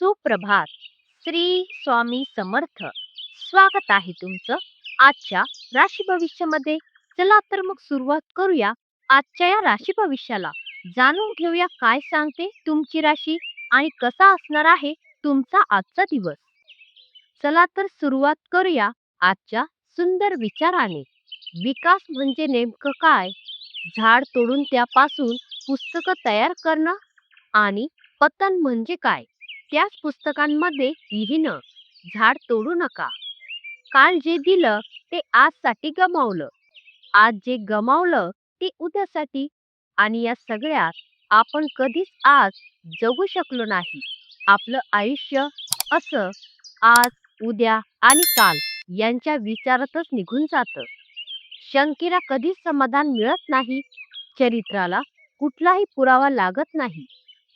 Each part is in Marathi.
सुप्रभात. श्री स्वामी समर्थ. स्वागत आहे तुमचं आजच्या राशी भविष्यामध्ये. चला तर मग सुरुवात करूया आजच्या या राशी भविष्याला. जाणून घेऊया काय सांगते तुमची राशी आणि कसा असणार आहे तुमचा आजचा दिवस. चला तर सुरुवात करूया आजच्या सुंदर विचाराने. विकास म्हणजे नेमकं काय? झाड तोडून त्यापासून पुस्तकं तयार करणं आणि पतन म्हणजे काय? त्याच पुस्तकांमध्ये लिहिणं झाड तोडू नका. काल जे दिलं ते आजसाठी गमावलं. आज जे गमावलं ते उद्यासाठी. आणि या सगळ्यात आपण कधीच आज जगू शकलो नाही. आपलं आयुष्य असं आज उद्या आणि काल यांच्या विचारातच निघून जातं. शंकेला कधीच समाधान मिळत नाही. चरित्राला कुठलाही पुरावा लागत नाही.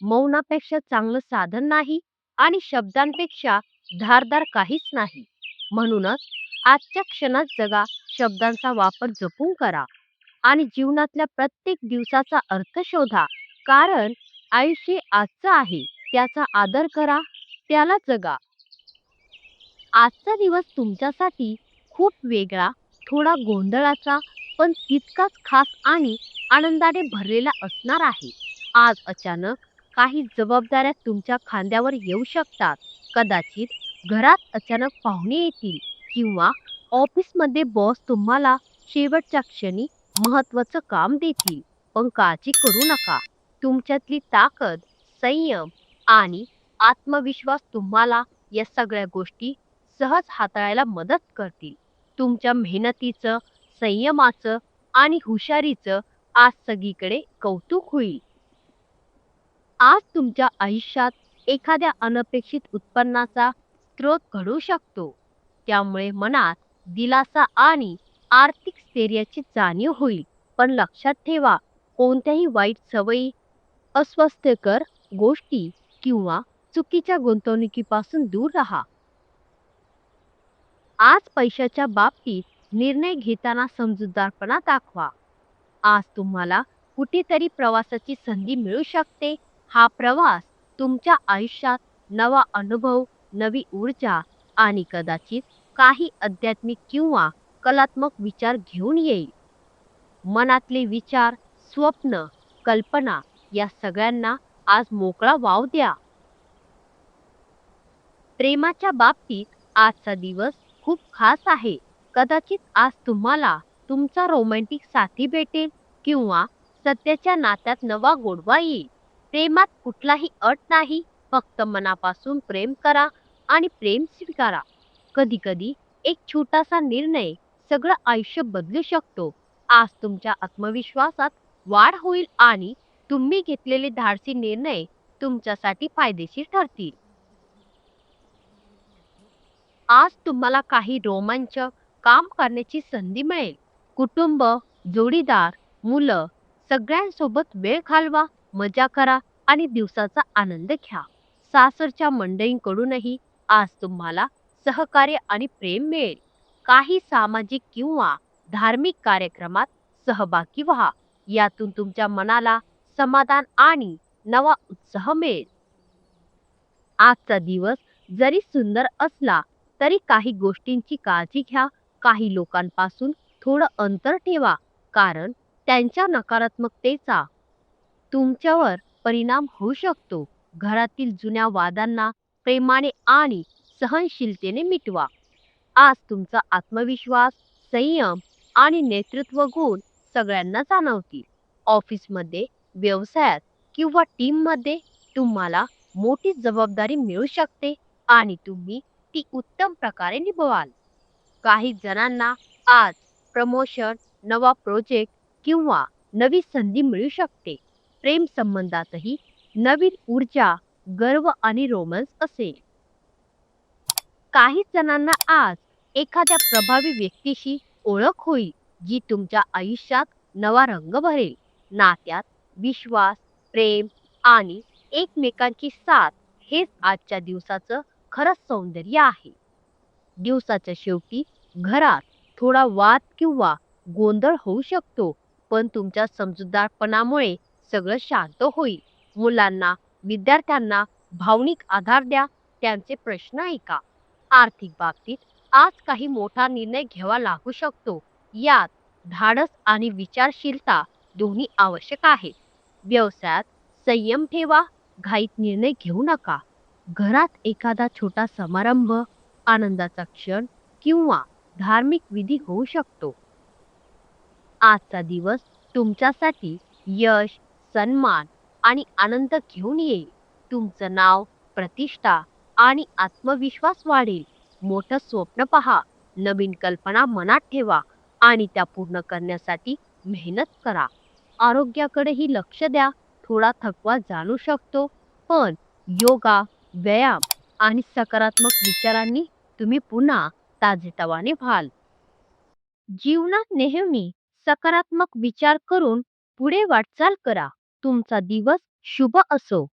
मौनापेक्षा चांगलं साधन नाही. आणि शब्दांपेक्षा धारदार काहीच नाही. म्हणूनच आजच्या क्षणात जगा शब्दांचा वापर जपून करा आणि जीवनातल्या प्रत्येक दिवसाचा अर्थ शोधा. कारण आयुष्य आजचं आहे त्याचा आदर करा त्याला जगा. आजचा दिवस तुमच्यासाठी खूप वेगळा थोडा गोंधळाचा पण तितकाच खास आणि आनंदाने भरलेला असणार आहे. आज अचानक काही जबाबदाऱ्या तुमच्या खांद्यावर येऊ शकतात. कदाचित घरात अचानक पाहुणे येतील किंवा ऑफिसमध्ये बॉस तुम्हाला शेवटच्या क्षणी महत्वाचं काम देतील. पण काळजी करू नका. तुमच्यातली ताकद संयम आणि आत्मविश्वास तुम्हाला या सगळ्या गोष्टी सहज हाताळायला मदत करतील. तुमच्या मेहनतीचं संयमाचं आणि हुशारीचं आज सगळीकडे कौतुक होईल. आज तुमच्या आयुष्यात एखाद्या अनपेक्षित उत्पन्नाचा स्रोत घडू शकतो. त्यामुळे मनात दिलासा आणि आर्थिक स्थैर्याची जाणीव होईल. पण लक्षात ठेवा कोणत्याही वाईट सवयी अस्वस्थकर गोष्टी किंवा चुकीच्या गुंतवणुकीपासून दूर राहा. आज पैशाच्या बाबतीत निर्णय घेताना समजूतदारपणा दाखवा. आज तुम्हाला कुठेतरी प्रवासाची संधी मिळू शकते हा प्रवास तुमच्या आयुष्यात नवा अनुभव नवी ऊर्जा आणि कदाचित काही आध्यात्मिक किंवा कलात्मक विचार घेऊन येईल. मनातले विचार स्वप्न कल्पना या सगळ्यांना आज मोकळा वाव द्या. प्रेमाच्या बाबतीत आजचा दिवस खूप खास आहे. कदाचित आज तुम्हाला तुमचा रोमॅन्टिक साथी भेटेल किंवा सध्याच्या नात्यात नवा गोडवा येईल. प्रेमात कुठलाही अट नाही. फक्त मनापासून प्रेम करा आणि प्रेम स्वीकारा. कधी कधी एक छोटासा निर्णय सगळं आयुष्य बदलू शकतो. आज तुमच्या आत्मविश्वासात वाढ होईल आणि तुम्ही घेतलेले धाडसी निर्णय तुमच्यासाठी फायदेशीर ठरतील. आज तुम्हाला काही रोमांचक काम करण्याची संधी मिळेल. कुटुंब जोडीदार मुलं सगळ्यांसोबत वेळ घालवा. मजा करा आणि दिवसाचा आनंद घ्या. सासरच्या मंडळींकडूनही आज तुम्हाला सहकार्य आणि प्रेम मिळेल. काही सामाजिक किंवा धार्मिक कार्यक्रमात सहभागी व्हा. यातून तुमच्या मनाला समाधान आणि नवा उत्साह मिळेल. आजचा दिवस जरी सुंदर असला तरी काही गोष्टींची काळजी घ्या. काही लोकांपासून थोडं अंतर ठेवा. कारण त्यांच्या नकारात्मकतेचा तुमच्यावर परिणाम होऊ शकतो. घरातील जुन्या वादांना प्रेमाने आणि सहनशीलतेने मिटवा. आज तुमचा आत्मविश्वास संयम आणि नेतृत्व गुण सगळ्यांना जाणवतील. ऑफिसमध्ये व्यवसायात किंवा टीममध्ये तुम्हाला मोठी जबाबदारी मिळू शकते आणि तुम्ही ती उत्तम प्रकारे निभवाल. काही जणांना आज प्रमोशन नवा प्रोजेक्ट किंवा नवी संधी मिळू शकते. प्रेम संबंधातही नवीन ऊर्जा गर्व आणि रोमन्स असेल काही जणांना आज एखाद्या प्रभावी व्यक्तीशी ओळख होईल जी तुमच्या आयुष्यात नवा रंग भरेल. नात्यात विश्वास प्रेम आणि एकमेकांची साथ हेच आजच्या दिवसाचं खरंच सौंदर्य आहे. दिवसाच्या शेवटी घरात थोडा वाद किंवा गोंधळ होऊ शकतो पण तुमच्या समजूतदारपणामुळे सगळं शांत होईल. मुलांना विद्यार्थ्यांना भावनिक आधार द्या त्यांचे प्रश्न ऐका. आर्थिक बाबतीत आज काही मोठा निर्णय घ्यावा लागू शकतो. यात धाडस आणि विचारशीलता दोन्ही आवश्यक आहे व्यवसायात संयम ठेवा घाईत निर्णय घेऊ नका. घरात एखादा छोटा समारंभ आनंदाचा क्षण किंवा धार्मिक विधी होऊ शकतो. आजचा दिवस तुमच्यासाठी यश सन्मान आणि आनंद घेऊन येईल. तुमचं नाव प्रतिष्ठा आणि आत्मविश्वास वाढेल. मोठं स्वप्न पहा. नवीन कल्पना मनात ठेवा आणि त्या पूर्ण करण्यासाठी मेहनत करा. आरोग्याकडेही लक्ष द्या. थोडा थकवा जाणू शकतो. पण योगा व्यायाम आणि सकारात्मक विचारांनी तुम्ही पुन्हा ताजेतवाने व्हाल. जीवनात नेहमी सकारात्मक विचार करून पुढे वाटचाल करा. तुमचा दिवस शुभ असो.